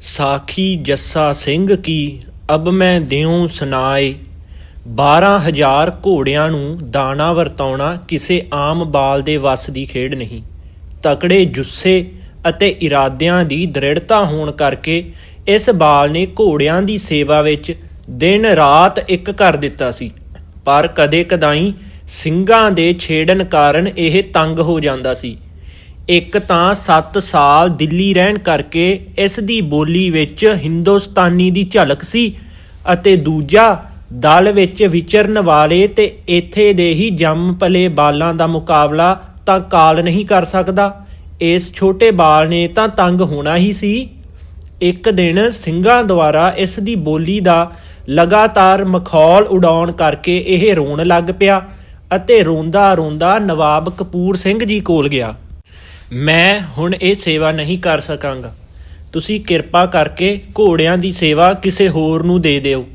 ਸਾਖੀ ਜੱਸਾ ਸਿੰਘ ਕੀ, ਅਬ ਮੈਂ ਦਿਉ ਸੁਨਾਏ 12000 ਘੋੜਿਆਂ ਨੂੰ ਦਾਣਾ ਵਰਤਾਉਣਾ ਕਿਸੇ ਆਮ ਬਾਲ ਦੇ ਵੱਸ ਦੀ ਖੇਡ ਨਹੀਂ। ਤਕੜੇ ਜੁੱਸੇ ਅਤੇ ਇਰਾਦਿਆਂ ਦੀ ਦ੍ਰਿੜਤਾ ਹੋਣ ਕਰਕੇ ਇਸ ਬਾਲ ਨੇ ਘੋੜਿਆਂ ਦੀ ਸੇਵਾ ਵਿੱਚ ਦਿਨ ਰਾਤ ਇੱਕ ਕਰ ਦਿੱਤਾ ਸੀ। ਪਰ ਕਦੇ ਕਦਾਈ ਸਿੰਘਾਂ ਦੇ ਛੇੜਨ ਕਾਰਨ ਇਹ ਤੰਗ ਹੋ ਜਾਂਦਾ ਸੀ। ਇੱਕ ਤਾਂ 7 ਸਾਲ ਦਿੱਲੀ ਰਹਿਣ ਕਰਕੇ ਇਸ ਦੀ ਬੋਲੀ ਵਿੱਚ ਹਿੰਦੁਸਤਾਨੀ ਦੀ ਝਲਕ ਸੀ ਅਤੇ ਦੂਜਾ ਦਲ ਵਿੱਚ ਵਿਚਰਨ ਵਾਲੇ ਤੇ ਇੱਥੇ ਦੇ ਹੀ ਜੰਮ ਪਲੇ ਬਾਲਾਂ ਦਾ ਮੁਕਾਬਲਾ ਤਾਂ ਕਾਲ ਨਹੀਂ ਕਰ ਸਕਦਾ। ਇਸ ਛੋਟੇ ਬਾਲ ਨੇ ਤਾਂ ਤੰਗ ਹੋਣਾ ਹੀ ਸੀ। ਇੱਕ ਦਿਨ ਸਿੰਘਾਂ ਦੁਆਰਾ ਇਸ ਦੀ ਬੋਲੀ ਦਾ ਲਗਾਤਾਰ ਮਖੌਲ ਉਡਾਉਣ ਕਰਕੇ ਇਹ ਰੋਣ ਲੱਗ ਪਿਆ ਅਤੇ ਰੋਂਦਾ ਰੋਂਦਾ ਨਵਾਬ ਕਪੂਰ ਸਿੰਘ ਜੀ ਕੋਲ ਗਿਆ। ਮੈਂ ਹੁਣ ਇਹ ਸੇਵਾ ਨਹੀਂ ਕਰ ਸਕਾਂਗਾ। ਤੁਸੀਂ ਕਿਰਪਾ ਕਰਕੇ ਘੋੜਿਆਂ ਦੀ ਸੇਵਾ ਕਿਸੇ ਹੋਰ ਨੂੰ ਦੇ ਦਿਓ।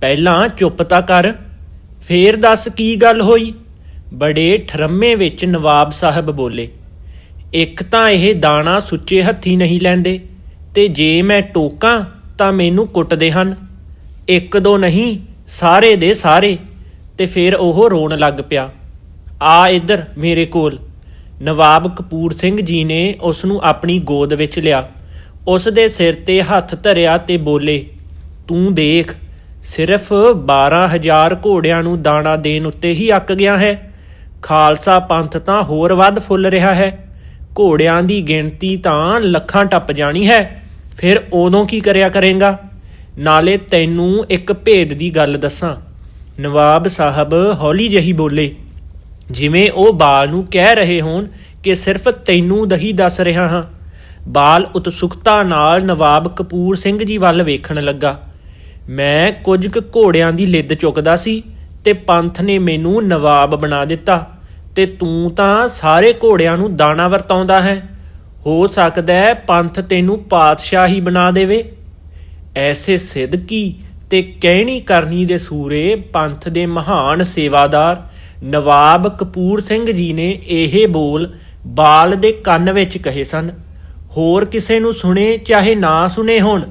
ਪਹਿਲਾਂ ਚੁੱਪ ਤਾਂ ਕਰ, ਫੇਰ ਦੱਸ ਕੀ ਗੱਲ ਹੋਈ? ਬੜੇ ਠਰਮੇ ਵਿੱਚ ਨਵਾਬ ਸਾਹਿਬ ਬੋਲੇ, ਇੱਕ ਤਾਂ ਇਹ ਦਾਣਾ ਸੁੱਚੇ ਹੱਥੀ ਨਹੀਂ ਲੈਂਦੇ, ਤੇ ਜੇ ਮੈਂ ਟੋਕਾਂ ਤਾਂ ਮੈਨੂੰ ਕੁੱਟਦੇ ਹਨ। ਇੱਕ ਦੋ ਨਹੀਂ, ਸਾਰੇ ਦੇ ਸਾਰੇ। ਤੇ ਫਿਰ ਉਹ ਰੋਣ ਲੱਗ ਪਿਆ, ਆ ਇੱਧਰ ਮੇਰੇ ਕੋਲ। ਨਵਾਬ ਕਪੂਰ ਸਿੰਘ ਜੀ ਨੇ ਉਸ ਨੂੰ ਆਪਣੀ ਗੋਦ ਵਿੱਚ ਲਿਆ। ਉਸ ਦੇ ਸਿਰ ਤੇ ਹੱਥ ਧਰਿਆ ਤੇ ਬੋਲੇ, ਤੂੰ ਦੇਖ, ਸਿਰਫ 12000 ਘੋੜਿਆਂ ਨੂੰ ਦਾਣਾ ਦੇਣ ਉੱਤੇ ਹੀ ਅੱਕ ਗਿਆ ਹੈ। ਖਾਲਸਾ ਪੰਥ ਤਾਂ ਹੋਰ ਵੱਧ ਫੁੱਲ ਰਿਹਾ ਹੈ। ਘੋੜਿਆਂ ਦੀ ਗਿਣਤੀ ਤਾਂ ਲੱਖਾਂ ਟੱਪ ਜਾਣੀ ਹੈ। ਫਿਰ ਉਦੋਂ ਕੀ ਕਰਿਆ ਕਰੇਗਾ? ਨਾਲੇ ਤੈਨੂੰ ਇੱਕ ਭੇਦ ਦੀ ਗੱਲ ਦੱਸਾਂ। ਨਵਾਬ ਸਾਹਿਬ ਹੌਲੀ ਜਹੀ ਬੋਲੇ ਜਿਵੇਂ ਉਹ ਬਾਲ ਨੂੰ ਕਹਿ ਰਹੇ ਹੋਣ ਕਿ ਸਿਰਫ ਤੈਨੂੰ ਦਹੀ ਦੱਸ ਰਿਹਾ ਹਾਂ। ਬਾਲ ਉਤਸੁਕਤਾ ਨਾਲ ਨਵਾਬ ਕਪੂਰ ਸਿੰਘ ਜੀ ਵੱਲ ਵੇਖਣ ਲੱਗਾ। ਮੈਂ ਕੁਝ ਕੁ ਘੋੜਿਆਂ ਦੀ ਲਿੱਦ ਚੁੱਕਦਾ ਸੀ ਤੇ ਪੰਥ ਨੇ ਮੈਨੂੰ ਨਵਾਬ ਬਣਾ ਦਿੱਤਾ ਤੇ ਤੂੰ ਤਾਂ ਸਾਰੇ ਘੋੜਿਆਂ ਨੂੰ ਦਾਣਾ ਵਰਤਾਉਂਦਾ ਹੈ। ਹੋ ਸਕਦਾ ਹੈ ਪੰਥ ਤੈਨੂੰ ਪਾਤਸ਼ਾਹ ਹੀ ਬਣਾ ਦੇਵੇ। ਐਸੇ ਸਿੱਧਕੀ ਤੇ ਕਹਿਣੀ ਕਰਨੀ ਦੇ ਸੂਰੇ ਪੰਥ ਦੇ ਮਹਾਨ ਸੇਵਾਦਾਰ ਨਵਾਬ ਕਪੂਰ ਸਿੰਘ ਜੀ ਨੇ ਇਹ ਬੋਲ ਬਾਲ ਦੇ ਕੰਨ ਵਿੱਚ ਕਹੇ ਸਨ। ਹੋਰ ਕਿਸੇ ਨੂੰ ਸੁਣੇ ਚਾਹੇ ਨਾ ਸੁਣੇ ਹੋਣ,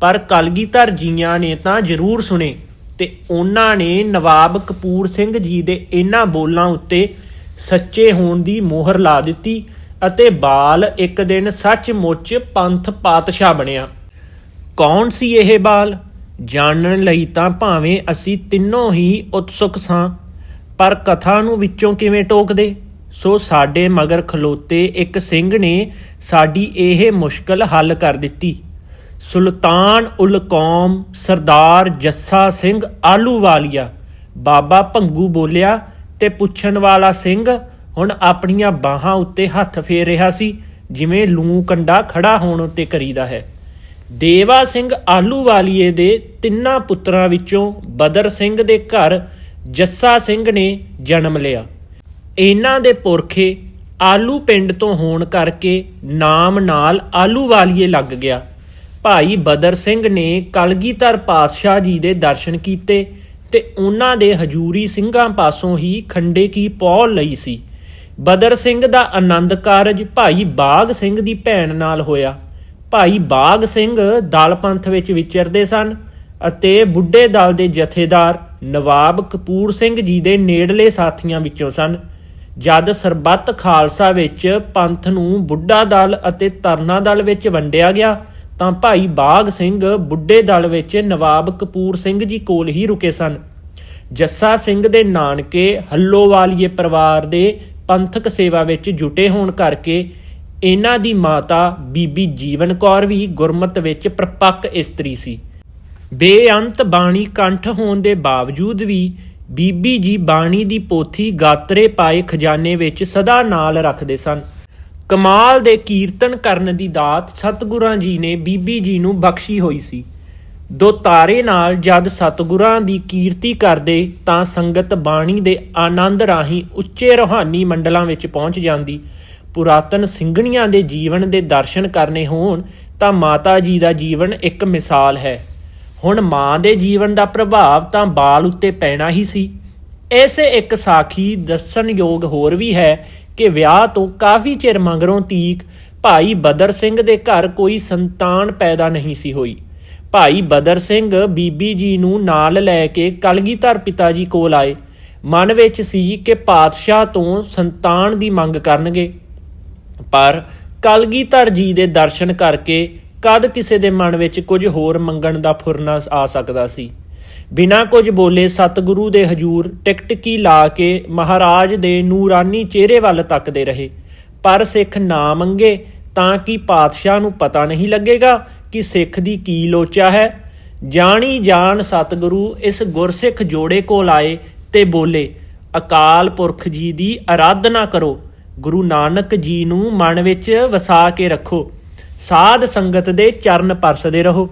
ਪਰ ਕਲਗੀਧਰ ਜੀਆਂ ਨੇ ਤਾਂ ਜ਼ਰੂਰ ਸੁਣੇ ਤੇ ਉਹਨਾਂ ਨੇ ਨਵਾਬ ਕਪੂਰ ਸਿੰਘ ਜੀ ਦੇ ਇਹਨਾਂ ਬੋਲਾਂ ਉੱਤੇ ਸੱਚੇ ਹੋਣ ਦੀ ਮੋਹਰ ਲਾ ਦਿੱਤੀ ਅਤੇ ਬਾਲ ਇੱਕ ਦਿਨ ਸੱਚਮੁੱਚ ਪੰਥ ਪਾਤਸ਼ਾਹ ਬਣਿਆ। ਕੌਣ ਸੀ ਇਹ ਬਾਲ? ਜਾਣਨ ਲਈ ਤਾਂ ਭਾਵੇਂ ਅਸੀਂ ਤਿੰਨੋਂ ਹੀ ਉਤਸੁਕ ਸਾਂ। ਪਰ ਕਥਾ ਨੂੰ ਵਿੱਚੋਂ ਕਿਵੇਂ ਟੋਕਦੇ? ਸੋ ਸਾਡੇ ਮਗਰ ਖਲੋਤੇ ਇੱਕ ਸਿੰਘ ਨੇ ਸਾਡੀ ਇਹ ਮੁਸ਼ਕਲ ਹੱਲ ਕਰ ਦਿੱਤੀ। ਸੁਲਤਾਨ ਉਲ ਕੌਮ, ਸਰਦਾਰ ਜੱਸਾ ਸਿੰਘ ਆਲੂ ਵਾਲੀਆ ਬਾਬਾ ਭੰਗੂ ਬੋਲਿਆ ਤੇ ਪੁੱਛਣ ਵਾਲਾ ਸਿੰਘ ਹੁਣ ਆਪਣੀਆਂ ਬਾਹਾਂ ਉੱਤੇ ਹੱਥ ਫੇਰ ਰਿਹਾ ਸੀ, ਜਿਵੇਂ ਲੂ ਕੰਡਾ ਖੜਾ ਹੋਣ ਉੱਤੇ ਕਰੀਦਾ ਹੈ। ਦੇਵਾ ਸਿੰਘ ਆਲੂਵਾਲੀਏ ਦੇ ਤਿੰਨਾਂ ਪੁੱਤਰਾਂ ਵਿੱਚੋਂ ਬਦਰ ਸਿੰਘ ਦੇ ਘਰ ਜੱਸਾ ਸਿੰਘ ਨੇ ਜਨਮ ਲਿਆ। ਇਹਨਾਂ ਦੇ ਪੁਰਖੇ ਆਲੂ ਪਿੰਡ ਤੋਂ ਹੋਣ ਕਰਕੇ ਨਾਮ ਨਾਲ ਆਲੂ ਵਾਲੀਏ ਲੱਗ ਗਿਆ। ਭਾਈ ਬਦਰ ਸਿੰਘ ਨੇ ਕਲਗੀਧਰ ਪਾਤਸ਼ਾਹ ਜੀ ਦੇ ਦਰਸ਼ਨ ਕੀਤੇ ਤੇ ਉਹਨਾਂ ਦੇ ਹਜੂਰੀ ਸਿੰਘਾਂ ਪਾਸੋਂ ਹੀ ਖੰਡੇ ਕੀ ਪੌਲ ਲਈ ਸੀ। ਬਦਰ ਸਿੰਘ ਦਾ ਆਨੰਦ ਕਾਰਜ ਭਾਈ ਬਾਗ ਸਿੰਘ ਦੀ ਭੈਣ ਨਾਲ ਹੋਇਆ। ਭਾਈ ਬਾਗ ਸਿੰਘ ਦਲ ਪੰਥ ਵਿੱਚ ਵਿਚਰਦੇ ਸਨ ਅਤੇ ਬੁੱਢੇ ਦਲ ਦੇ ਜਥੇਦਾਰ ਨਵਾਬ ਕਪੂਰ ਸਿੰਘ ਜੀ ਦੇ ਨੇੜਲੇ ਸਾਥੀਆਂ ਵਿੱਚੋਂ ਸਨ। ਜਦ ਸਰਬੱਤ ਖਾਲਸਾ ਵਿੱਚ ਪੰਥ ਨੂੰ ਬੁੱਢਾ ਦਲ ਅਤੇ ਤਰਨਾ ਦਲ ਵਿੱਚ ਵੰਡਿਆ ਗਿਆ, ਤਾਂ ਭਾਈ ਬਾਗ ਸਿੰਘ ਬੁੱਢੇ ਦਲ ਵਿੱਚ ਨਵਾਬ ਕਪੂਰ ਸਿੰਘ ਜੀ ਕੋਲ ਹੀ ਰੁਕੇ ਸਨ। ਜੱਸਾ ਸਿੰਘ ਦੇ ਨਾਨਕੇ ਹੱਲੋਵਾਲੀਏ ਪਰਿਵਾਰ ਦੇ ਪੰਥਕ ਸੇਵਾ ਵਿੱਚ ਜੁਟੇ ਹੋਣ ਕਰਕੇ ਇਹਨਾਂ ਦੀ ਮਾਤਾ ਬੀਬੀ ਜੀਵਨ ਕੌਰ ਵੀ ਗੁਰਮਤ ਵਿੱਚ ਪ੍ਰਪੱਕ ਇਸਤਰੀ ਸੀ। ਬੇਅੰਤ ਬਾਣੀ ਕੰਠ ਹੋਣ ਦੇ ਬਾਵਜੂਦ ਵੀ ਬੀਬੀ ਜੀ ਬਾਣੀ ਦੀ ਪੋਥੀ ਗਾਤਰੇ ਪਾਏ ਖਜ਼ਾਨੇ ਵਿੱਚ ਸਦਾ ਨਾਲ ਰੱਖਦੇ ਸਨ। ਕਮਾਲ ਦੇ ਕੀਰਤਨ ਕਰਨ ਦੀ ਦਾਤ ਸਤਿਗੁਰਾਂ ਜੀ ਨੇ ਬੀਬੀ ਜੀ ਨੂੰ ਬਖਸ਼ੀ ਹੋਈ ਸੀ। ਦੋ ਤਾਰੇ ਨਾਲ ਜਦ ਸਤਿਗੁਰਾਂ ਦੀ ਕੀਰਤੀ ਕਰਦੇ ਤਾਂ ਸੰਗਤ ਬਾਣੀ ਦੇ ਆਨੰਦ ਰਾਹੀਂ ਉੱਚੇ ਰੋਹਾਨੀ ਮੰਡਲਾਂ ਵਿੱਚ ਪਹੁੰਚ ਜਾਂਦੀ। ਪੁਰਾਤਨ ਸਿੰਘਣੀਆਂ ਦੇ ਜੀਵਨ ਦੇ ਦਰਸ਼ਨ ਕਰਨੇ ਹੋਣ ਤਾਂ ਮਾਤਾ ਜੀ ਦਾ ਜੀਵਨ ਇੱਕ ਮਿਸਾਲ ਹੈ। ਹੁਣ ਮਾਂ ਦੇ ਜੀਵਨ ਦਾ ਪ੍ਰਭਾਵ ਤਾਂ ਬਾਲ ਉੱਤੇ ਪੈਣਾ ਹੀ ਸੀ। ਐਸੇ ਇੱਕ ਸਾਖੀ ਦੱਸਣਯੋਗ ਹੋਰ ਵੀ ਹੈ ਕਿ ਵਿਆਹ ਤੋਂ ਕਾਫੀ ਚਿਰ ਮਗਰੋਂ ਤੀਕ ਭਾਈ ਬਦਰ ਸਿੰਘ ਦੇ ਘਰ ਕੋਈ ਸੰਤਾਨ ਪੈਦਾ ਨਹੀਂ ਸੀ ਹੋਈ। ਭਾਈ ਬਦਰ ਸਿੰਘ ਬੀਬੀ ਜੀ ਨੂੰ ਨਾਲ ਲੈ ਕੇ ਕਲਗੀਧਰ ਪਿਤਾ ਜੀ ਕੋਲ ਆਏ। ਮਨ ਵਿੱਚ ਸੀ ਕਿ ਪਾਤਸ਼ਾਹ ਤੋਂ ਸੰਤਾਨ ਦੀ ਮੰਗ ਕਰਨਗੇ। ਪਰ ਕਲਗੀਧਰ ਜੀ ਦੇ ਦਰਸ਼ਨ ਕਰਕੇ ਕਦ ਕਿਸੇ ਦੇ ਮਨ ਵਿੱਚ ਕੁਝ ਹੋਰ ਮੰਗਣ ਦਾ ਫੁਰਨਾ ਆ ਸਕਦਾ ਸੀ? ਬਿਨਾਂ ਕੁਝ ਬੋਲੇ ਸਤਿਗੁਰੂ ਦੇ ਹਜੂਰ ਟਿਕਟਕੀ ਲਾ ਕੇ ਮਹਾਰਾਜ ਦੇ ਨੂਰਾਨੀ ਚਿਹਰੇ ਵੱਲ ਤੱਕਦੇ ਰਹੇ। ਪਰ ਸਿੱਖ ਨਾ ਮੰਗੇ ਤਾਂ ਕਿ ਪਾਤਸ਼ਾਹ ਨੂੰ ਪਤਾ ਨਹੀਂ ਲੱਗੇਗਾ ਕਿ ਸਿੱਖ ਦੀ ਕੀ ਲੋਚਾ ਹੈ? ਜਾਣੀ ਜਾਣ ਸਤਿਗੁਰੂ ਇਸ ਗੁਰਸਿੱਖ ਜੋੜੇ ਕੋਲ ਆਏ ਤੇ ਬੋਲੇ, ਅਕਾਲ ਪੁਰਖ ਜੀ ਦੀ ਆਰਾਧਨਾ ਕਰੋ। ਗੁਰੂ ਨਾਨਕ ਜੀ ਨੂੰ ਮਨ ਵਿੱਚ ਵਸਾ ਕੇ ਰੱਖੋ। ਸਾਧ ਸੰਗਤ ਦੇ ਚਰਨ ਪਰਸਦੇ ਰਹੋ।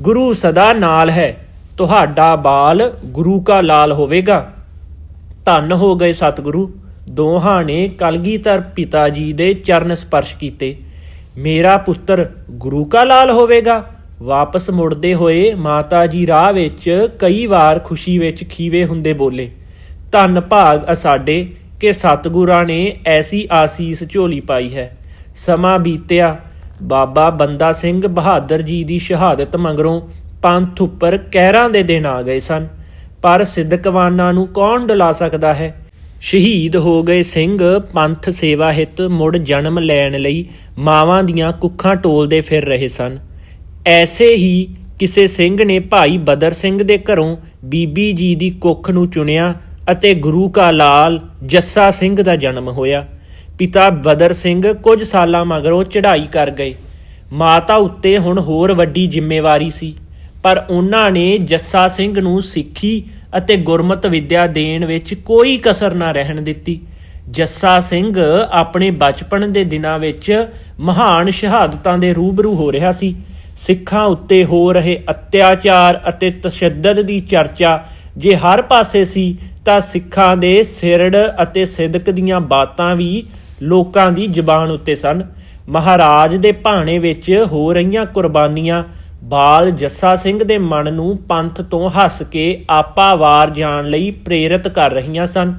ਗੁਰੂ ਸਦਾ ਨਾਲ ਹੈ। ਤੁਹਾਡਾ ਬਾਲ ਗੁਰੂ ਕਾ ਲਾਲ ਹੋਵੇਗਾ। ਧੰਨ ਹੋ ਗਏ ਸਤਿਗੁਰੂ। ਦੋਹਾਂ ਨੇ ਕਲਗੀਧਰ ਪਿਤਾ ਜੀ ਦੇ ਚਰਨ ਸਪਰਸ਼ ਕੀਤੇ। ਮੇਰਾ ਪੁੱਤਰ ਗੁਰੂ ਕਾ ਲਾਲ ਹੋਵੇਗਾ। ਵਾਪਸ ਮੁੜਦੇ ਹੋਏ ਮਾਤਾ ਜੀ ਰਾਹ ਵਿੱਚ ਕਈ ਵਾਰ ਖੁਸ਼ੀ ਵਿੱਚ ਖੀਵੇ ਹੁੰਦੇ ਬੋਲੇ। ਧੰਨ ਭਾਗ ਅਸਾਡੇ ਕਿ ਸਤਿਗੁਰਾਂ ਨੇ ਐਸੀ ਆਸੀਸ ਝੋਲੀ ਪਾਈ ਹੈ। ਸਮਾਂ ਬੀਤਿਆ। ਬਾਬਾ ਬੰਦਾ ਸਿੰਘ ਬਹਾਦਰ ਜੀ ਦੀ ਸ਼ਹਾਦਤ ਮਗਰੋਂ ਪੰਥ ਉੱਪਰ ਕਹਿਰਾਂ ਦੇ ਦਿਨ ਆ ਗਏ ਸਨ। ਪਰ ਸਿੱਧਕਵਾਨਾਂ ਨੂੰ ਕੌਣ ਡੁਲਾ ਸਕਦਾ ਹੈ? ਸ਼ਹੀਦ ਹੋ ਗਏ ਸਿੰਘ ਪੰਥ ਸੇਵਾ ਹਿੱਤ ਮੁੜ ਜਨਮ ਲੈਣ ਲਈ ਮਾਵਾਂ ਦੀਆਂ ਕੁੱਖਾਂ ਟੋਲਦੇ ਫਿਰ ਰਹੇ ਸਨ। ਐਸੇ ਹੀ ਕਿਸੇ ਸਿੰਘ ਨੇ ਭਾਈ ਬਦਰ ਸਿੰਘ ਦੇ ਘਰੋਂ ਬੀਬੀ ਜੀ ਦੀ ਕੁੱਖ ਨੂੰ ਚੁਣਿਆ ਅਤੇ ਗੁਰੂ ਕਾ ਲਾਲ ਜੱਸਾ ਸਿੰਘ ਦਾ ਜਨਮ ਹੋਇਆ। ਪਿਤਾ ਬਦਰ ਸਿੰਘ ਕੁਝ ਸਾਲਾਂ ਮਗਰੋਂ ਚੜ੍ਹਾਈ ਕਰ ਗਏ। ਮਾਤਾ ਉੱਤੇ ਹੁਣ ਹੋਰ ਵੱਡੀ ਜ਼ਿੰਮੇਵਾਰੀ ਸੀ, ਪਰ ਉਹਨਾਂ ਨੇ ਜੱਸਾ ਸਿੰਘ ਨੂੰ ਸਿੱਖੀ ਅਤੇ ਗੁਰਮਤ ਵਿੱਦਿਆ ਦੇਣ ਵਿੱਚ ਕੋਈ ਕਸਰ ਨਾ ਰਹਿਣ ਦਿੱਤੀ। ਜੱਸਾ ਸਿੰਘ ਆਪਣੇ ਬਚਪਨ ਦੇ ਦਿਨਾਂ ਵਿੱਚ ਮਹਾਨ ਸ਼ਹਾਦਤਾਂ ਦੇ ਰੂਬਰੂ ਹੋ ਰਿਹਾ ਸੀ। ਸਿੱਖਾਂ ਉੱਤੇ ਹੋ ਰਹੇ ਅਤਿਆਚਾਰ ਅਤੇ ਤਸ਼ੱਦਦ ਦੀ ਚਰਚਾ ਜੇ ਹਰ ਪਾਸੇ ਸੀ, ਤਾਂ ਸਿੱਖਾਂ ਦੇ ਸਿਰੜ ਅਤੇ ਸਿਦਕ ਦੀਆਂ ਬਾਤਾਂ ਵੀ ਲੋਕਾਂ ਦੀ ਜਬਾਨ ਉੱਤੇ ਸਨ। ਮਹਾਰਾਜ ਦੇ ਭਾਣੇ ਵਿੱਚ ਹੋ ਰਹੀਆਂ ਕੁਰਬਾਨੀਆਂ, ਬਾਲ ਜੱਸਾ ਸਿੰਘ ਦੇ ਮਨ ਨੂੰ ਪੰਥ ਤੋਂ ਹੱਸ ਕੇ ਆਪਾ ਵਾਰ ਜਾਣ ਲਈ ਪ੍ਰੇਰਿਤ ਕਰ ਰਹੀਆਂ ਸਨ।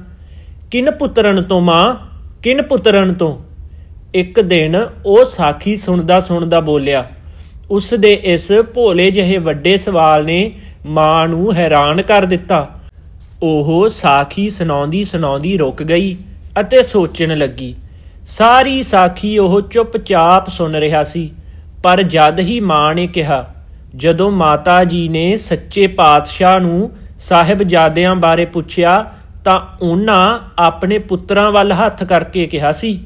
ਕਿਨ ਪੁੱਤਰਨ ਤੋਂ ਮਾਂ, ਕਿਨ ਪੁੱਤਰਨ ਤੋਂ? ਇੱਕ ਦਿਨ ਉਹ ਸਾਖੀ ਸੁਣਦਾ ਸੁਣਦਾ ਬੋਲਿਆ, ਉਸ ਦੇ ਇਸ ਭੋਲੇ ਜਿਹੇ ਵੱਡੇ ਸਵਾਲ ਨੇ ਮਾਂ ਨੂੰ ਹੈਰਾਨ ਕਰ ਦਿੱਤਾ। ਉਹ ਸਾਖੀ ਸੁਣਾਉਂਦੀ ਸੁਣਾਉਂਦੀ ਰੁਕ ਗਈ ਅਤੇ ਸੋਚਣ ਲੱਗੀ ਸਾਰੀ ਸਾਖੀ ਉਹ ਚੁੱਪਚਾਪ ਸੁਣ ਰਿਹਾ ਸੀ, ਪਰ ਜਦ ਹੀ ਮਾਂ ਨੇ ਕਿਹਾ, ਜਦੋਂ ਮਾਤਾ ਜੀ ਨੇ ਸੱਚੇ ਪਾਤਸ਼ਾਹ ਨੂੰ ਸਾਹਿਬਜ਼ਾਦਿਆਂ ਬਾਰੇ ਪੁੱਛਿਆ, ਤਾਂ ਉਹਨਾਂ ਆਪਣੇ ਪੁੱਤਰਾਂ ਵੱਲ ਹੱਥ ਕਰਕੇ ਕਿਹਾ ਸੀ,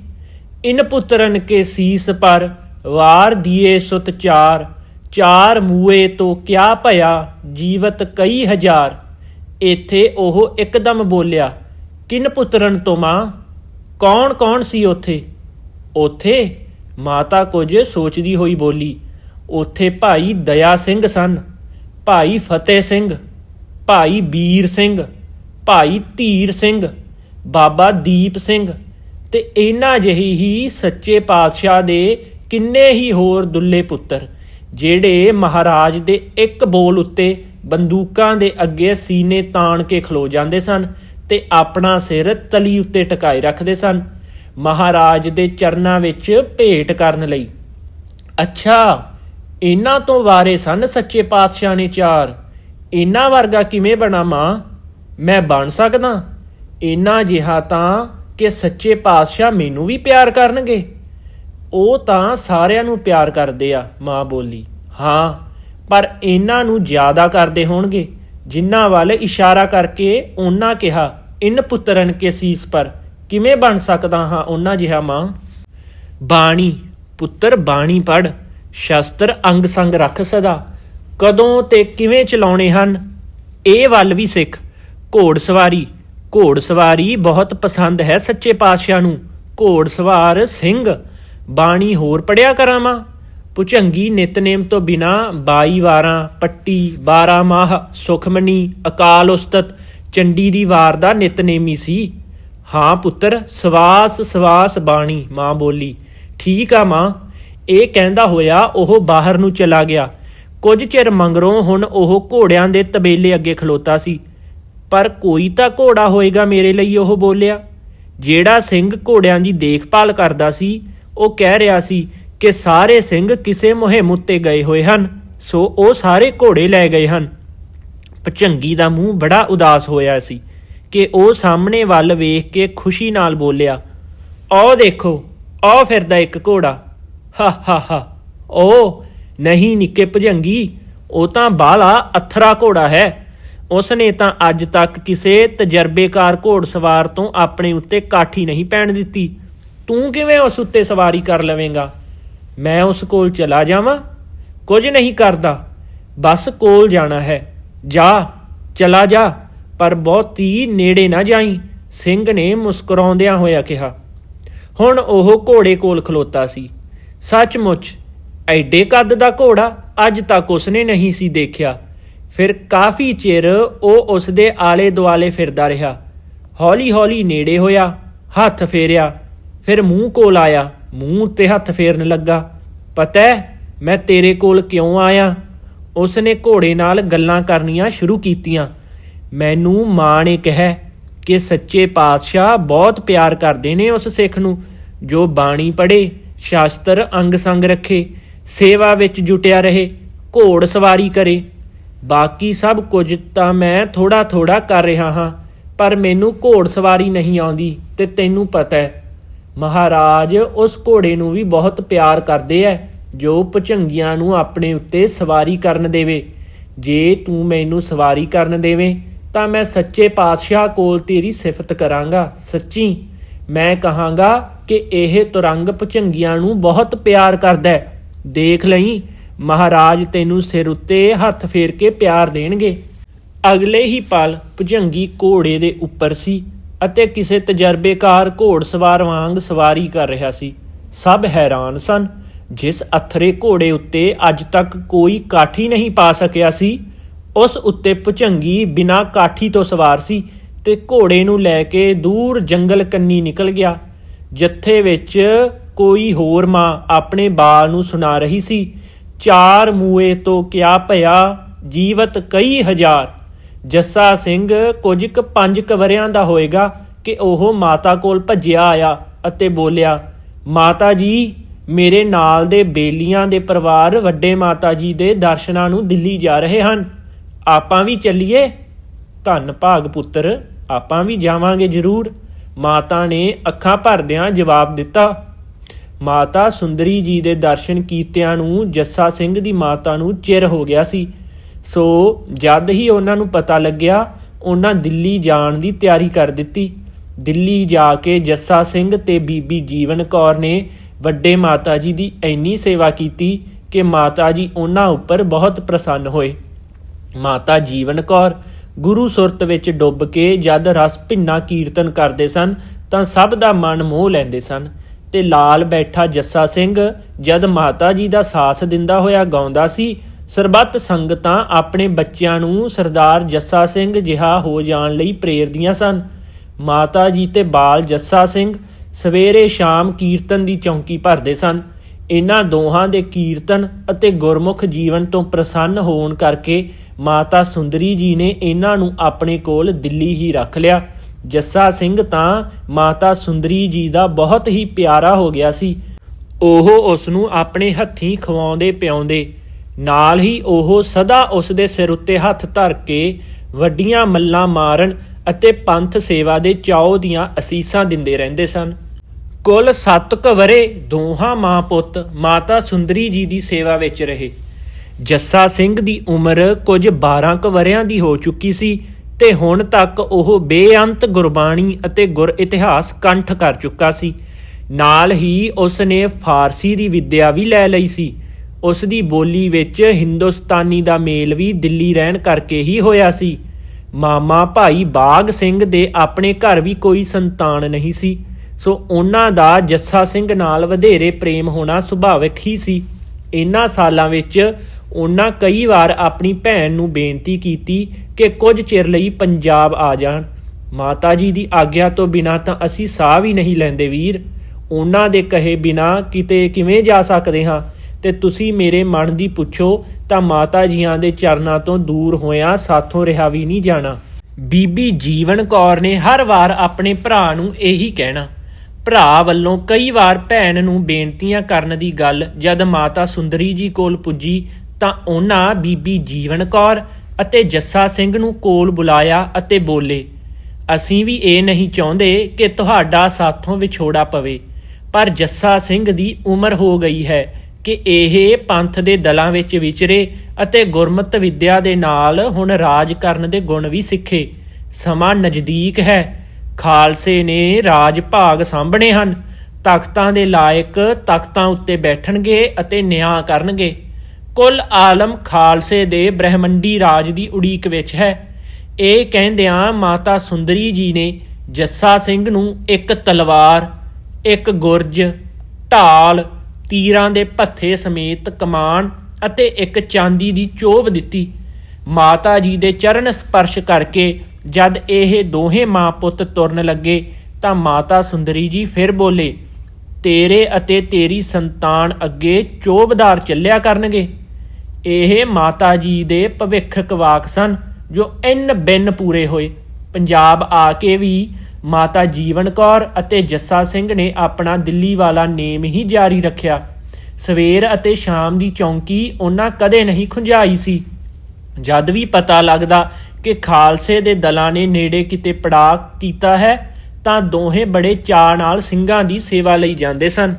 ਇਨ ਪੁੱਤਰਨ ਕੇ ਸੀਸ ਪਰ ਵਾਰ ਦੀਏ ਸੁਤ ਚਾਰ ਚਾਰ ਮੂਏ ਤੋਂ ਕਿਆ ਭਇਆ ਜੀਵਤ ਕਈ ਹਜ਼ਾਰ। ਇੱਥੇ ਉਹ ਇੱਕਦਮ ਬੋਲਿਆ, ਕਿਨ ਪੁੱਤਰਨ ਤੋਂ ਮਾਂ? ਕੌਣ ਕੌਣ ਸੀ ਉੱਥੇ? ਉੱਥੇ ਮਾਤਾ ਕੁਝ ਸੋਚਦੀ ਹੋਈ ਬੋਲੀ, ਉੱਥੇ ਭਾਈ ਦਇਆ ਸਿੰਘ ਸਨ, ਭਾਈ ਫਤਿਹ ਸਿੰਘ, ਭਾਈ ਵੀਰ ਸਿੰਘ, ਭਾਈ ਧੀਰ ਸਿੰਘ, ਬਾਬਾ ਦੀਪ ਸਿੰਘ ਤੇ ਇਹਨਾਂ ਜਿਹੀ ਹੀ ਸੱਚੇ ਪਾਤਸ਼ਾਹ ਦੇ ਕਿੰਨੇ ਹੀ ਹੋਰ ਦੁੱਲੇ ਪੁੱਤਰ, ਜਿਹੜੇ ਮਹਾਰਾਜ ਦੇ ਇੱਕ ਬੋਲ ਉੱਤੇ ਬੰਦੂਕਾਂ ਦੇ ਅੱਗੇ ਸੀਨੇ ਤਾਣ ਕੇ ਖਲੋ ਜਾਂਦੇ ਸਨ ਤੇ ਆਪਣਾ ਸਿਰ ਤਲੀ ਉੱਤੇ ਟਿਕਾਏ ਰੱਖਦੇ ਸਨ। ਮਹਾਰਾਜ ਦੇ ਚਰਨਾਂ ਵਿੱਚ ਭੇਟ ਕਰਨ ਲਈ, ਅੱਛਾ, ਇਹਨਾਂ ਤੋਂ ਵਾਰੇ ਸਨ ਸੱਚੇ ਪਾਤਸ਼ਾਹ ਨੇ ਚਾਰ। ਇਹਨਾਂ ਵਰਗਾ ਕਿਵੇਂ ਬਣਾ ਮਾਂ? ਮੈਂ ਬਣ ਸਕਦਾ। ਇਹਨਾਂ ਜਿਹਾ ਤਾਂ ਕਿ ਸੱਚੇ ਪਾਤਸ਼ਾਹ ਮੈਨੂੰ ਵੀ ਪਿਆਰ ਕਰਨਗੇ। ਉਹ ਤਾਂ ਸਾਰਿਆਂ ਨੂੰ ਪਿਆਰ ਕਰਦੇ ਆ, ਮਾਂ ਬੋਲੀ। ਹਾਂ, ਪਰ ਇਹਨਾਂ ਨੂੰ ਜ਼ਿਆਦਾ ਕਰਦੇ ਹੋਣਗੇ, ਜਿਨ੍ਹਾਂ ਵੱਲ ਇਸ਼ਾਰਾ ਕਰਕੇ ਉਹਨਾਂ ਕਿਹਾ ਇਨ ਪੁੱਤਰਨ ਕੇ ਸੀਸ ਪਰ ਕਿਵੇਂ ਬਣ ਸਕਦਾ ਹਾਂ ਉਹਨਾਂ ਜਿਹਾ ਮਾਂ? ਬਾਣੀ, ਪੁੱਤਰ ਬਾਣੀ ਪੜ ਸ਼ਸਤਰ ਅੰਗ ਸੰਗ ਰੱਖ ਸਦਾ। ਕਦੋਂ ਤੇ ਕਿਵੇਂ ਚਲਾਉਣੇ ਹਨ? ਇਹ ਵੱਲ ਵੀ ਸਿੱਖ। ਘੋੜ ਸਵਾਰੀ ਘੋੜ ਸਵਾਰੀ ਬਹੁਤ ਪਸੰਦ ਹੈ ਸੱਚੇ ਪਾਤਸ਼ਾਹ ਨੂੰ। ਘੋੜ ਸਵਾਰ ਸਿੰਘ, ਬਾਣੀ ਹੋਰ ਪੜਿਆ ਕਰਾਵਾਂ ਪੁਚੰਗੀ ਨਿਤਨੇਮ ਤੋਂ ਬਿਨਾ 22 ਵਾਰਾਂ, ਪੱਟੀ 12 ਮਾਹ, ਸੁਖਮਨੀ ਅਕਾਲ ਉਸਤਤ ਚੰਡੀ ਦੀ ਵਾਰ ਦਾ ਨਿਤਨੇਮੀ ਸੀ। ਹਾਂ ਪੁੱਤਰ, ਸਵਾਸ ਸਵਾਸ ਬਾਣੀ, ਮਾਂ ਬੋਲੀ। ਠੀਕ ਆ ਮਾਂ, ਇਹ ਕਹਿੰਦਾ ਹੋਇਆ ਉਹ ਬਾਹਰ ਨੂੰ ਚਲਾ ਗਿਆ। ਕੁਝ ਚਿਰ ਮੰਗਰੋਂ ਹੁਣ ਉਹ ਘੋੜਿਆਂ ਦੇ ਤਬੇਲੇ ਅੱਗੇ ਖਲੋਤਾ ਸੀ। ਪਰ ਕੋਈ ਤਾਂ ਘੋੜਾ ਹੋਏਗਾ ਮੇਰੇ ਲਈ, ਉਹ ਬੋਲਿਆ। ਜਿਹੜਾ ਸਿੰਘ ਘੋੜਿਆਂ ਦੀ ਦੇਖਭਾਲ ਕਰਦਾ ਸੀ, ਉਹ ਕਹਿ ਰਿਹਾ ਸੀ ਕਿ ਸਾਰੇ ਸਿੰਘ ਕਿਸੇ ਮੁਹਿੰਮ ਉੱਤੇ ਗਏ ਹੋਏ ਹਨ, ਸੋ ਉਹ ਸਾਰੇ ਘੋੜੇ ਲੈ ਗਏ ਹਨ। ਭਚੰਗੀ ਦਾ ਮੂੰਹ ਬੜਾ ਉਦਾਸ ਹੋਇਆ ਸੀ ਕਿ ਉਹ ਸਾਹਮਣੇ ਵੱਲ ਵੇਖ ਕੇ ਖੁਸ਼ੀ ਨਾਲ ਬੋਲਿਆ ਆਹ ਦੇਖੋ ਆਹ ਫਿਰਦਾ ਇੱਕ ਘੋੜਾ। ਹਾ ਹਾ ਹਾ। ਉਹ ਨਹੀਂ ਨਿੱਕੇ ਭਜੰਗੀ, ਉਹ ਤਾਂ ਬਾਲਾ ਅਥਰਾ ਘੋੜਾ ਹੈ। ਉਸ ਨੇ ਤਾਂ ਅੱਜ ਤੱਕ ਕਿਸੇ ਤਜਰਬੇਕਾਰ ਘੋੜਸਵਾਰ ਤੋਂ ਆਪਣੇ ਉੱਤੇ ਕਾਠੀ ਨਹੀਂ ਪੈਣ ਦਿੱਤੀ। ਤੂੰ ਕਿਵੇਂ ਉਸ ਉੱਤੇ ਸਵਾਰੀ ਕਰ ਲਵੇਂਗਾ? ਮੈਂ ਉਸ ਕੋਲ ਚਲਾ ਜਾਵਾਂ? ਕੁਝ ਨਹੀਂ ਕਰਦਾ। ਬਸ ਕੋਲ ਜਾਣਾ ਹੈ। ਜਾ, ਚਲਾ ਜਾ, ਪਰ ਬਹੁਤੀ ਨੇੜੇ ਨਾ ਜਾਈ, ਸਿੰਘ ਨੇ ਮੁਸਕਰਾਉਂਦਿਆਂ ਹੋਇਆ ਕਿਹਾ। ਹੁਣ ਉਹ ਘੋੜੇ ਕੋਲ ਖਲੋਤਾ ਸੀ। ਸੱਚਮੁੱਚ, ਐਡੇ ਕੱਦ ਦਾ ਘੋੜਾ ਅੱਜ ਤੱਕ ਉਸਨੇ ਨਹੀਂ ਸੀ ਦੇਖਿਆ। ਫਿਰ ਕਾਫੀ ਚਿਰ ਉਹ ਉਸਦੇ ਆਲੇ ਦੁਆਲੇ ਫਿਰਦਾ ਰਿਹਾ। ਹੌਲੀ-ਹੌਲੀ ਨੇੜੇ ਹੋਇਆ, ਹੱਥ ਫੇਰਿਆ, ਫਿਰ ਮੂੰਹ ਕੋਲ ਆਇਆ, ਮੂੰਹ ਤੇ ਹੱਥ ਫੇਰਨ ਲੱਗਾ। ਪਤਾ ਹੈ ਮੈਂ ਤੇਰੇ ਕੋਲ ਕਿਉਂ ਆਇਆ? ਉਸਨੇ ਘੋੜੇ ਨਾਲ ਗੱਲਾਂ ਕਰਨੀਆਂ ਸ਼ੁਰੂ ਕੀਤੀਆਂ। ਮੈਨੂੰ ਮਾਂ ਨੇ ਕਿਹਾ ਕਿ ਸੱਚੇ ਪਾਤਸ਼ਾਹ ਬਹੁਤ ਪਿਆਰ ਕਰਦੇ ਨੇ ਉਸ ਸਿੱਖ ਨੂੰ, ਜੋ ਬਾਣੀ ਪੜ੍ਹੇ, ਸ਼ਾਸਤਰ ਅੰਗ ਸੰਗ ਰੱਖੇ, ਸੇਵਾ ਵਿੱਚ ਜੁਟਿਆ ਰਹੇ, ਘੋੜ ਸਵਾਰੀ ਕਰੇ। ਬਾਕੀ ਸਭ ਕੁਝ ਤਾਂ ਮੈਂ ਥੋੜਾ ਥੋੜਾ ਕਰ ਰਿਹਾ ਹਾਂ, ਪਰ ਮੈਨੂੰ ਘੋੜ ਸਵਾਰੀ ਨਹੀਂ ਆਉਂਦੀ ਤੇ ਤੈਨੂੰ ਪਤਾ ਹੈ, ਮਹਾਰਾਜ ਉਸ ਘੋੜੇ ਨੂੰ ਵੀ ਬਹੁਤ ਪਿਆਰ ਕਰਦੇ ਐ। ਜੋ ਭਚੰਗੀਆਂ ਨੂੰ ਆਪਣੇ ਉੱਤੇ ਸਵਾਰੀ ਕਰਨ ਦੇਵੇ। ਜੇ ਤੂੰ ਮੈਨੂੰ ਸਵਾਰੀ ਕਰਨ ਦੇਵੇਂ, ਤਾਂ ਮੈਂ ਸੱਚੇ ਪਾਤਸ਼ਾਹ ਕੋਲ ਤੇਰੀ ਸਿਫਤ ਕਰਾਂਗਾ। ਸੱਚੀ, ਮੈਂ ਕਹਾਂਗਾ ਕਿ ਇਹ ਤੁਰੰਗ ਭਚੰਗੀਆਂ ਨੂੰ ਬਹੁਤ ਪਿਆਰ ਕਰਦਾ ਹੈ। ਦੇਖ ਲਈ, ਮਹਾਰਾਜ ਤੈਨੂੰ ਸਿਰ ਉੱਤੇ ਹੱਥ ਫੇਰ ਕੇ ਪਿਆਰ ਦੇਣਗੇ। ਅਗਲੇ ਹੀ ਪਲ ਭੁਜੰਗੀ ਘੋੜੇ ਦੇ ਉੱਪਰ ਸੀ ਅਤੇ ਕਿਸੇ ਤਜਰਬੇਕਾਰ ਘੋੜਸਵਾਰ ਵਾਂਗ ਸਵਾਰੀ ਕਰ ਰਿਹਾ ਸੀ। ਸਭ ਹੈਰਾਨ ਸਨ। ਜਿਸ ਅਥਰੇ ਘੋੜੇ ਉੱਤੇ ਅੱਜ ਤੱਕ ਕੋਈ ਕਾਠੀ ਨਹੀਂ ਪਾ ਸਕਿਆ ਸੀ, ਉਸ ਉੱਤੇ ਭੁਜੰਗੀ ਬਿਨਾਂ ਕਾਠੀ ਤੋਂ ਸਵਾਰ ਸੀ ਤੇ ਘੋੜੇ ਨੂੰ ਲੈ ਕੇ ਦੂਰ ਜੰਗਲ ਕੰਨੀ ਨਿਕਲ ਗਿਆ, ਜੱਥੇ ਵਿੱਚ ਕੋਈ ਹੋਰ ਮਾਂ ਆਪਣੇ ਬਾਲ ਨੂੰ ਸੁਣਾ ਰਹੀ ਸੀ, ਚਾਰ ਮੂਏ ਤੋਂ ਕਿਆ ਭਇਆ ਜੀਵਤ ਕਈ ਹਜ਼ਾਰ। ਜੱਸਾ ਸਿੰਘ ਕੁਝ ਕੁ ਪੰਜ ਕਵਰਿਆਂ ਦਾ ਹੋਏਗਾ ਕਿ ਉਹ ਮਾਤਾ ਕੋਲ ਭੱਜਿਆ ਆਇਆ ਅਤੇ ਬੋਲਿਆ, ਮਾਤਾ ਜੀ ਮੇਰੇ ਨਾਲ ਦੇ ਬੇਲੀਆਂ ਦੇ ਪਰਿਵਾਰ ਵੱਡੇ ਮਾਤਾ ਜੀ ਦੇ ਦਰਸ਼ਨਾਂ ਨੂੰ ਦਿੱਲੀ ਜਾ ਰਹੇ ਹਨ। ਆਪਾਂ ਵੀ ਚੱਲੀਏ? ਧੰਨ ਭਾਗ ਪੁੱਤਰ, ਆਪਾਂ ਵੀ ਜਾਵਾਂਗੇ ਜ਼ਰੂਰ। ਮਾਤਾ ਨੇ ਅੱਖਾਂ ਭਰਦਿਆਂ ਜਵਾਬ ਦਿੱਤਾ। ਮਾਤਾ ਸੁੰਦਰੀ ਜੀ ਦੇ ਦਰਸ਼ਨ ਕੀਤਿਆਂ ਨੂੰ ਜੱਸਾ ਸਿੰਘ ਦੀ ਮਾਤਾ ਨੂੰ ਚਿਰ ਹੋ ਗਿਆ ਸੀ। ਸੋ ਜਦ ਹੀ ਉਹਨਾਂ ਨੂੰ ਪਤਾ ਲੱਗਿਆ, ਉਹਨਾਂ ਦਿੱਲੀ ਜਾਣ ਦੀ ਤਿਆਰੀ ਕਰ ਦਿੱਤੀ। ਦਿੱਲੀ ਜਾ ਕੇ ਜੱਸਾ ਸਿੰਘ ਤੇ ਬੀਬੀ ਜੀਵਨ ਕੌਰ ਨੇ ਵੱਡੇ ਮਾਤਾ ਜੀ ਦੀ ਇੰਨੀ ਸੇਵਾ ਕੀਤੀ ਕਿ ਮਾਤਾ ਜੀ ਉਹਨਾਂ ਉੱਪਰ ਬਹੁਤ ਪ੍ਰਸੰਨ ਹੋਏ। ਮਾਤਾ ਜੀਵਨ ਕੌਰ ਗੁਰੂ ਸੁਰਤ ਵਿੱਚ ਡੁੱਬ ਕੇ ਜਦ ਰਸ ਭਿੰਨਾ ਕੀਰਤਨ ਕਰਦੇ ਸਨ ਤਾਂ ਸਭ ਦਾ ਮਨ ਮੋਹ ਲੈਂਦੇ ਸਨ ਤੇ ਲਾਲ ਬੈਠਾ ਜੱਸਾ ਸਿੰਘ ਜਦ ਮਾਤਾ ਜੀ ਦਾ ਸਾਥ ਦਿੰਦਾ ਹੋਇਆ ਗਾਉਂਦਾ ਸੀ, ਸਰਬੱਤ ਸੰਗਤਾਂ ਆਪਣੇ ਬੱਚਿਆਂ ਨੂੰ ਸਰਦਾਰ ਜੱਸਾ ਸਿੰਘ ਜਿਹਾ ਹੋ ਜਾਣ ਲਈ ਪ੍ਰੇਰਦੀਆਂ ਸਨ। ਮਾਤਾ ਜੀ ਤੇ ਬਾਲ ਜੱਸਾ ਸਿੰਘ ਸਵੇਰੇ ਸ਼ਾਮ ਕੀਰਤਨ ਦੀ ਚੌਂਕੀ ਭਰਦੇ ਸਨ। ਇਹਨਾਂ ਦੋਹਾਂ ਦੇ ਕੀਰਤਨ ਅਤੇ ਗੁਰਮੁਖ ਜੀਵਨ ਤੋਂ ਪ੍ਰਸੰਨ ਹੋਣ ਕਰਕੇ ਮਾਤਾ ਸੁੰਦਰੀ ਜੀ ਨੇ ਇਹਨਾਂ ਨੂੰ ਆਪਣੇ ਕੋਲ ਦਿੱਲੀ ਹੀ ਰੱਖ ਲਿਆ। ਜੱਸਾ ਸਿੰਘ ਤਾਂ ਮਾਤਾ ਸੁੰਦਰੀ ਜੀ ਦਾ ਬਹੁਤ ਹੀ ਪਿਆਰਾ ਹੋ ਗਿਆ ਸੀ। ਉਹ ਉਸ ਨੂੰ ਆਪਣੇ ਹੱਥੀਂ ਖਵਾਉਂਦੇ ਪਿਆਉਂਦੇ, ਨਾਲ ਹੀ ਉਹ ਸਦਾ ਉਸ ਦੇ ਸਿਰ ਉੱਤੇ ਹੱਥ ਧਰ ਕੇ ਵੱਡੀਆਂ ਮੱਲਾਂ ਮਾਰਨ ਅਤੇ ਪੰਥ ਸੇਵਾ ਦੇ ਚਾਉ ਦੀਆਂ ਅਸੀਸਾਂ ਦਿੰਦੇ ਰਹਿੰਦੇ ਸਨ। ਕੁੱਲ 7 ਕਵਰੇ ਦੋਹਾਂ ਮਾਂ ਪੁੱਤ ਮਾਤਾ ਸੁੰਦਰੀ ਜੀ ਦੀ ਸੇਵਾ ਵਿੱਚ ਰਹੇ। ਜੱਸਾ ਸਿੰਘ ਦੀ ਉਮਰ ਕੁਝ 12 ਕਵਰਿਆਂ ਦੀ ਹੋ ਚੁੱਕੀ ਸੀ ਤੇ ਹੁਣ ਤੱਕ ਉਹ ਬੇਅੰਤ ਗੁਰਬਾਣੀ ਅਤੇ ਗੁਰ ਇਤਿਹਾਸ ਕੰਠ ਕਰ ਚੁੱਕਾ ਸੀ। ਨਾਲ ਹੀ ਉਸ ਨੇ ਫਾਰਸੀ ਦੀ ਵਿੱਦਿਆ ਵੀ ਲੈ ਲਈ ਸੀ। ਉਸ ਦੀ ਬੋਲੀ ਵਿੱਚ ਹਿੰਦੁਸਤਾਨੀ ਦਾ ਮੇਲ ਵੀ ਦਿੱਲੀ ਰਹਿਣ ਕਰਕੇ ਹੀ ਹੋਇਆ ਸੀ। ਮਾਮਾ ਭਾਈ ਬਾਗ ਸਿੰਘ ਦੇ ਆਪਣੇ ਘਰ ਵੀ ਕੋਈ ਸੰਤਾਨ ਨਹੀਂ ਸੀ। ਸੋ ਉਹਨਾਂ ਦਾ ਜੱਸਾ ਸਿੰਘ ਨਾਲ ਵਧੇਰੇ ਪ੍ਰੇਮ ਹੋਣਾ ਸੁਭਾਵਿਕ ਹੀ ਸੀ। ਇਨ੍ਹਾਂ ਸਾਲਾਂ ਵਿੱਚ ਉਹਨਾਂ ਕਈ ਵਾਰ ਆਪਣੀ ਭੈਣ ਨੂੰ ਬੇਨਤੀ ਕੀਤੀ ਕਿ ਕੁਝ ਚਿਰ ਲਈ ਪੰਜਾਬ ਆ ਜਾਣ। ਮਾਤਾ ਜੀ ਦੀ ਆਗਿਆ ਤੋਂ ਬਿਨਾ ਤਾਂ ਅਸੀਂ ਸਾਹ ਵੀ ਨਹੀਂ ਲੈਂਦੇ ਵੀਰ। ਉਹਨਾਂ ਦੇ ਕਹੇ ਬਿਨਾ ਕਿਤੇ ਕਿਵੇਂ ਜਾ ਸਕਦੇ ਹਾਂ? ਤੇ ਤੁਸੀਂ ਮੇਰੇ ਮਨ ਦੀ ਪੁੱਛੋ ਤਾਂ ਮਾਤਾ ਜੀਆਂ ਦੇ ਚਰਨਾਂ ਤੋਂ ਦੂਰ ਹੋਇਆਂ ਸਾਥੋਂ ਰਿਹਾ ਵੀ ਨਹੀਂ ਜਾਣਾ। ਬੀਬੀ ਜੀਵਨ ਕੌਰ ਨੇ ਹਰ ਵਾਰ ਆਪਣੇ ਭਰਾ ਨੂੰ ਇਹੀ ਕਹਿਣਾ। ਭਰਾ ਵੱਲੋਂ ਕਈ ਵਾਰ ਭੈਣ ਨੂੰ ਬੇਨਤੀਆਂ ਕਰਨ ਦੀ ਗੱਲ ਜਦ ਮਾਤਾ ਸੁੰਦਰੀ ਜੀ ਕੋਲ ਪੁੱਜੀ ਤਾਂ ਉਹਨਾਂ ਬੀਬੀ ਜੀਵਨ ਕੌਰ ਅਤੇ ਜੱਸਾ ਸਿੰਘ ਨੂੰ ਕੋਲ ਬੁਲਾਇਆ ਅਤੇ ਬੋਲੇ, ਅਸੀਂ ਵੀ ਇਹ ਨਹੀਂ ਚਾਹੁੰਦੇ ਕਿ ਤੁਹਾਡਾ ਸਾਥੋਂ ਵਿਛੋੜਾ ਪਵੇ, ਪਰ ਜੱਸਾ ਸਿੰਘ ਦੀ ਉਮਰ ਹੋ ਗਈ ਹੈ ਕਿ ਇਹ ਪੰਥ ਦੇ ਦਲਾਂ ਵਿੱਚ ਵਿਚਰੇ ਅਤੇ ਗੁਰਮਤ ਵਿਦਿਆ ਦੇ ਨਾਲ ਹੁਣ ਰਾਜ ਕਰਨ ਦੇ ਗੁਣ ਵੀ ਸਿੱਖੇ। ਸਮਾਂ ਨਜ਼ਦੀਕ ਹੈ। ਖਾਲਸੇ ਨੇ ਰਾਜ ਭਾਗ ਸਾਂਭਣੇ ਹਨ। ਤਖਤਾਂ ਦੇ ਲਾਇਕ ਤਖਤਾਂ ਉੱਤੇ ਬੈਠਣਗੇ ਅਤੇ ਨਿਆਂ ਕਰਨਗੇ। ਕੁੱਲ ਆਲਮ ਖਾਲਸੇ ਦੇ ਬ੍ਰਹਮੰਡੀ ਰਾਜ ਦੀ ਉਡੀਕ ਵਿੱਚ ਹੈ। ਇਹ ਕਹਿੰਦਿਆਂ ਮਾਤਾ ਸੁੰਦਰੀ ਜੀ ਨੇ ਜੱਸਾ ਸਿੰਘ ਨੂੰ ਇੱਕ ਤਲਵਾਰ, ਇੱਕ ਗੁਰਜ, ਢਾਲ ਤੀਰਾਂ ਦੇ ਭੱਥੇ ਸਮੇਤ ਕਮਾਨ ਅਤੇ ਇੱਕ ਚਾਂਦੀ ਦੀ ਚੋਬ ਦਿੱਤੀ। ਮਾਤਾ ਜੀ ਦੇ ਚਰਨ ਸਪਰਸ਼ ਕਰਕੇ ਜਦ ਇਹ ਦੋਹੇ ਮਾਂ ਪੁੱਤ ਤੁਰਨ ਲੱਗੇ ਤਾਂ ਮਾਤਾ ਸੁੰਦਰੀ ਜੀ ਫਿਰ ਬੋਲੇ, ਤੇਰੇ ਅਤੇ ਤੇਰੀ ਸੰਤਾਨ ਅੱਗੇ ਚੋਬਦਾਰ ਚੱਲਿਆ ਕਰਨਗੇ। ਇਹ ਮਾਤਾ ਜੀ ਦੇ ਭਵਿੱਖਕ ਵਾਕ ਸਨ, ਜੋ ਇੰਨ ਬਿਨ ਪੂਰੇ ਹੋਏ। ਪੰਜਾਬ ਆ ਕੇ ਵੀ ਮਾਤਾ ਜੀਵਨ ਕੌਰ ਅਤੇ ਜੱਸਾ ਸਿੰਘ ਨੇ ਆਪਣਾ ਦਿੱਲੀ ਵਾਲਾ ਨੇਮ ਹੀ ਜਾਰੀ ਰੱਖਿਆ। ਸਵੇਰ ਅਤੇ ਸ਼ਾਮ ਦੀ ਚੌਂਕੀ ਉਹਨਾਂ ਕਦੇ ਨਹੀਂ ਖੁੰਝਾਈ ਸੀ। ਜਦ ਵੀ ਪਤਾ ਲੱਗਦਾ ਕਿ ਖਾਲਸੇ ਦੇ ਦਲਾਂ ਨੇ ਨੇੜੇ ਕਿਤੇ ਪੜਾਅ ਕੀਤਾ ਹੈ, ਤਾਂ ਦੋਹੇ ਬੜੇ ਚਾਅ ਨਾਲ ਸਿੰਘਾਂ ਦੀ ਸੇਵਾ ਲਈ ਜਾਂਦੇ ਸਨ।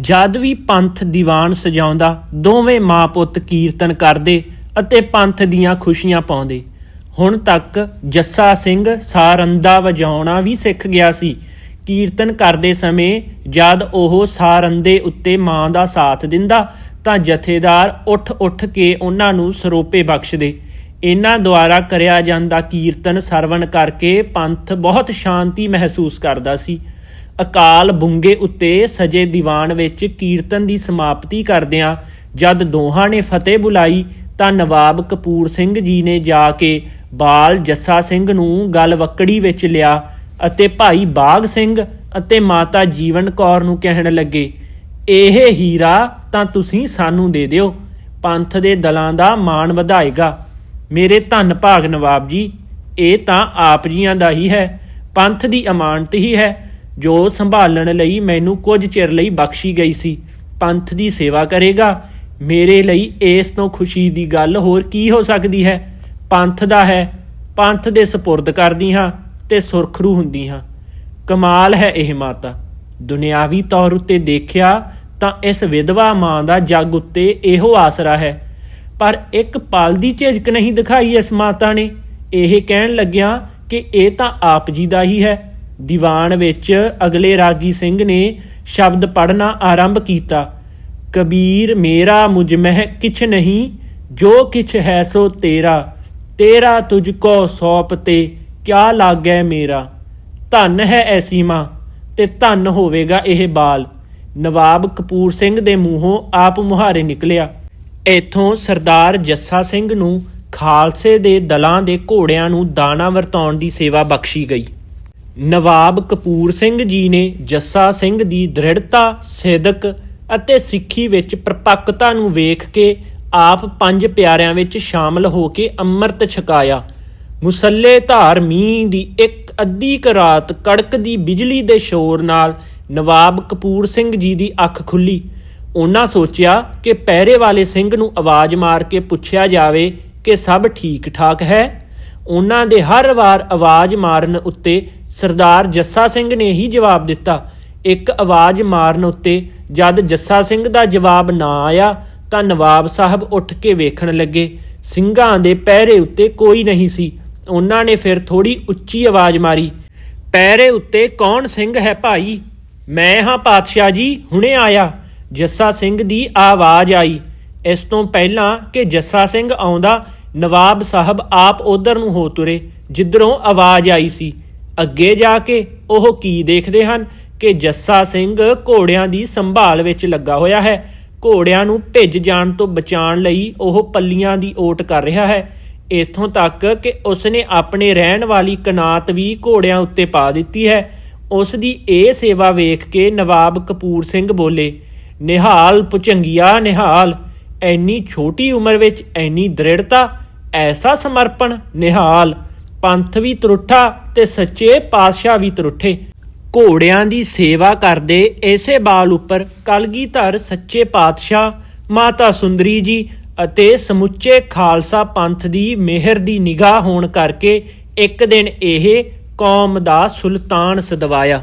ਜਦ ਵੀ ਪੰਥ ਦੀਵਾਨ ਸਜਾਉਂਦਾ, ਦੋਵੇਂ ਮਾਂ ਪੁੱਤ ਕੀਰਤਨ ਕਰਦੇ ਅਤੇ ਪੰਥ ਦੀਆਂ ਖੁਸ਼ੀਆਂ ਪਾਉਂਦੇ। ਹੁਣ ਤੱਕ ਜੱਸਾ ਸਿੰਘ ਸਾਰੰਦਾ ਵਜਾਉਣਾ ਵੀ ਸਿੱਖ ਗਿਆ ਸੀ। ਕੀਰਤਨ ਕਰਦੇ ਸਮੇਂ ਜਦ ਉਹ ਸਾਰੰਦੇ ਉੱਤੇ ਮਾਂ ਦਾ ਸਾਥ ਦਿੰਦਾ, ਤਾਂ ਜਥੇਦਾਰ ਉੱਠ ਉੱਠ ਕੇ ਉਹਨਾਂ ਨੂੰ ਸਰੋਪੇ ਬਖਸ਼ਦੇ। ਇਹਨਾਂ ਦੁਆਰਾ ਕਰਿਆ ਜਾਂਦਾ ਕੀਰਤਨ ਸਰਵਣ ਕਰਕੇ ਪੰਥ ਬਹੁਤ ਸ਼ਾਂਤੀ ਮਹਿਸੂਸ ਕਰਦਾ ਸੀ। ਅਕਾਲ ਬੁੰਗੇ ਉੱਤੇ ਸਜੇ ਦੀਵਾਨ ਵਿੱਚ ਕੀਰਤਨ ਦੀ ਸਮਾਪਤੀ ਕਰਦਿਆਂ ਜਦ ਦੋਹਾਂ ਨੇ ਫਤਿਹ ਬੁਲਾਈ, ਤਾਂ ਨਵਾਬ ਕਪੂਰ ਸਿੰਘ ਜੀ ਨੇ ਜਾ ਕੇ ਬਾਲ ਜੱਸਾ ਸਿੰਘ ਨੂੰ ਗਲ ਵਕੜੀ ਵਿੱਚ ਲਿਆ ਅਤੇ ਭਾਈ ਬਾਗ ਸਿੰਘ ਅਤੇ ਮਾਤਾ ਜੀਵਨ ਕੌਰ ਨੂੰ ਕਹਿਣ ਲੱਗੇ, ਇਹ ਹੀਰਾ ਤਾਂ ਤੁਸੀਂ ਸਾਨੂੰ ਦੇ ਦਿਓ, ਪੰਥ ਦੇ ਦਲਾਂ ਦਾ ਮਾਣ ਵਧਾਏਗਾ। ਮੇਰੇ ਧੰਨ ਭਾਗ ਨਵਾਬ ਜੀ, ਇਹ ਤਾਂ ਆਪ ਜੀਆਂ ਦਾ ਹੀ ਹੈ, ਪੰਥ ਦੀ ਅਮਾਨਤ ਹੀ ਹੈ, ਜੋ ਸੰਭਾਲਣ ਲਈ ਮੈਨੂੰ ਕੁਝ ਚਿਰ ਲਈ ਬਖਸ਼ੀ ਗਈ ਸੀ। ਪੰਥ ਦੀ ਸੇਵਾ ਕਰੇਗਾ। ਮੇਰੇ ਲਈ ਇਸ ਤੋਂ ਖੁਸ਼ੀ ਦੀ ਗੱਲ ਹੋਰ ਕੀ ਹੋ ਸਕਦੀ ਹੈ? ਪੰਥ ਦਾ ਹੈ, ਪੰਥ ਦੇ ਸਪੁਰਦ ਕਰਦੀ ਹਾਂ ਤੇ ਸੁਰਖਰੂ ਹੁੰਦੀ ਹਾਂ। ਕਮਾਲ ਹੈ ਇਹ ਮਾਤਾ। ਦੁਨਿਆਵੀ ਤੌਰ ਉੱਤੇ ਦੇਖਿਆ ਤਾਂ ਇਸ ਵਿਧਵਾ ਮਾਂ ਦਾ ਜੱਗ ਉੱਤੇ ਇਹੋ ਆਸਰਾ ਹੈ। ਪਰ ਇੱਕ ਪਲ ਦੀ ਝਿਜਕ ਨਹੀਂ ਦਿਖਾਈ ਇਸ ਮਾਤਾ ਨੇ। ਇਹ ਕਹਿਣ ਲੱਗਿਆ ਕਿ ਇਹ ਤਾਂ ਆਪ ਜੀ ਦਾ ਹੀ ਹੈ। ਦੀਵਾਨ ਵਿੱਚ ਅਗਲੇ ਰਾਗੀ ਸਿੰਘ ਨੇ ਸ਼ਬਦ ਪੜਨਾ ਆਰੰਭ ਕੀਤਾ। ਕਬੀਰ, ਮੇਰਾ ਮੁਝ ਮਹਿ ਕਿਛ ਨਹੀਂ, ਜੋ ਕਿਛ ਹੈ ਸੋ ਤੇਰਾ। ਤੇਰਾ ਤੁਝ ਕੋ ਸੌਪ ਤੇ ਕਿਆ ਲਾਗੈ ਮੇਰਾ? ਧੰਨ ਹੈ ਐਸੀ ਮਾਂ ਤੇ ਧੰਨ ਹੋਵੇਗਾ ਇਹ ਬਾਲ। ਨਵਾਬ ਕਪੂਰ ਸਿੰਘ ਦੇ ਮੂੰਹੋਂ ਆਪ ਮੁਹਾਰੇ ਨਿਕਲਿਆ। ਇਥੋਂ ਸਰਦਾਰ ਜੱਸਾ ਸਿੰਘ ਨੂੰ ਖਾਲਸੇ ਦੇ ਦਲਾਂ ਦੇ ਘੋੜਿਆਂ ਨੂੰ ਦਾਣਾ ਵਰਤਾਉਣ ਦੀ ਸੇਵਾ ਬਖਸ਼ੀ ਗਈ। ਨਵਾਬ ਕਪੂਰ ਸਿੰਘ ਜੀ ਨੇ ਜੱਸਾ ਸਿੰਘ ਦੀ ਦ੍ਰਿੜਤਾ ਸਿਦਕ ਅਤੇ ਸਿੱਖੀ ਵਿੱਚ ਪਰਪੱਕਤਾ ਨੂੰ ਵੇਖ ਕੇ ਆਪ ਪੰਜ ਪਿਆਰਿਆਂ ਵਿੱਚ ਸ਼ਾਮਲ ਹੋ ਕੇ ਅੰਮ੍ਰਿਤ ਛਕਾਇਆ। ਮੁਸੱਲੇ ਧਾਰ ਮੀਂਹ ਦੀ ਇੱਕ ਅੱਧੀ ਕੁ ਰਾਤ ਕੜਕ ਦੀ ਬਿਜਲੀ ਦੇ ਸ਼ੋਰ ਨਾਲ ਨਵਾਬ ਕਪੂਰ ਸਿੰਘ ਜੀ ਦੀ ਅੱਖ ਖੁੱਲੀ। ਉਹਨਾਂ ਸੋਚਿਆ ਕਿ ਪਹਿਰੇ ਵਾਲੇ ਸਿੰਘ ਨੂੰ ਆਵਾਜ਼ ਮਾਰ ਕੇ ਪੁੱਛਿਆ ਜਾਵੇ ਕਿ ਸਭ ਠੀਕ ਠਾਕ ਹੈ? ਉਹਨਾਂ ਦੇ ਹਰ ਵਾਰ ਆਵਾਜ਼ ਮਾਰਨ ਉੱਤੇ ਸਰਦਾਰ ਜੱਸਾ ਸਿੰਘ ਨੇ ਹੀ ਜਵਾਬ ਦਿੱਤਾ। ਇੱਕ ਆਵਾਜ਼ ਮਾਰਨ ਉੱਤੇ ਜਦ ਜੱਸਾ ਸਿੰਘ ਦਾ ਜਵਾਬ ਨਾ ਆਇਆ ਤਾਂ ਨਵਾਬ ਸਾਹਿਬ ਉੱਠ ਕੇ ਵੇਖਣ ਲੱਗੇ। ਸਿੰਘਾਂ ਦੇ ਪਹਿਰੇ ਉੱਤੇ ਕੋਈ ਨਹੀਂ ਸੀ। ਉਹਨਾਂ ਨੇ ਫਿਰ ਥੋੜੀ ਉੱਚੀ ਆਵਾਜ਼ ਮਾਰੀ, ਪਹਿਰੇ ਉੱਤੇ ਕੌਣ ਸਿੰਘ ਹੈ ਭਾਈ? ਮੈਂ ਹਾਂ ਪਾਤਸ਼ਾਹ ਜੀ, ਹੁਣੇ ਆਇਆ। ਜੱਸਾ ਸਿੰਘ ਦੀ ਆਵਾਜ਼ ਆਈ। ਇਸ ਤੋਂ ਪਹਿਲਾਂ ਕਿ ਜੱਸਾ ਸਿੰਘ ਆਉਂਦਾ, ਨਵਾਬ ਸਾਹਿਬ ਆਪ ਉਧਰ ਨੂੰ ਹੋ ਤੁਰੇ, ਜਿੱਧਰੋਂ ਆਵਾਜ਼ ਆਈ ਸੀ। ਅੱਗੇ ਜਾ ਕੇ ਉਹ ਕੀ ਦੇਖਦੇ ਹਨ? ਕਿ ਜੱਸਾ ਸਿੰਘ ਘੋੜਿਆਂ ਦੀ ਸੰਭਾਲ ਵਿੱਚ ਲੱਗਾ ਹੋਇਆ ਹੈ। ਘੋੜਿਆਂ ਨੂੰ ਭਿੱਜ ਜਾਣ ਤੋਂ ਬਚਾਉਣ ਲਈ ਉਹ ਪੱਲੀਆਂ ਦੀ ਓਟ ਕਰ ਰਿਹਾ ਹੈ। ਇਥੋਂ ਤੱਕ ਕਿ ਉਸਨੇ ਆਪਣੇ ਰਹਿਣ ਵਾਲੀ ਕਨਾਤ ਵੀ ਘੋੜਿਆਂ ਉੱਤੇ ਪਾ ਦਿੱਤੀ ਹੈ। ਉਸ ਦੀ ਇਹ ਸੇਵਾ ਵੇਖ ਕੇ ਨਵਾਬ ਕਪੂਰ ਸਿੰਘ ਬੋਲੇ, ਨਿਹਾਲ ਪੁਚੰਗਿਆ, ਨਿਹਾਲ ਐਨੀ ਛੋਟੀ ਉਮਰ ਵਿੱਚ ਐਨੀ ਦ੍ਰਿੜਤਾ, ਐਸਾ ਸਮਰਪਣ, ਨਿਹਾਲ, ਪੰਥ ਵੀ ਤਰੁੱਠਾ ਤੇ ਸੱਚੇ ਪਾਤਸ਼ਾਹ ਵੀ ਤਰੁੱਠੇ। ਘੋੜਿਆਂ ਦੀ ਸੇਵਾ ਕਰਦੇ ਐਸੇ ਬਾਲ ਉੱਪਰ ਕਲਗੀਧਰ, ਸੱਚੇ ਪਾਤਸ਼ਾਹ, ਮਾਤਾ ਸੁੰਦਰੀ ਜੀ ਅਤੇ ਸਮੁੱਚੇ ਖਾਲਸਾ ਪੰਥ ਦੀ ਮਿਹਰ ਦੀ ਨਿਗਾਹ ਹੋਣ ਕਰਕੇ ਇੱਕ ਦਿਨ ਇਹ ਕੌਮ ਦਾ ਸੁਲਤਾਨ ਸਦਵਾਇਆ।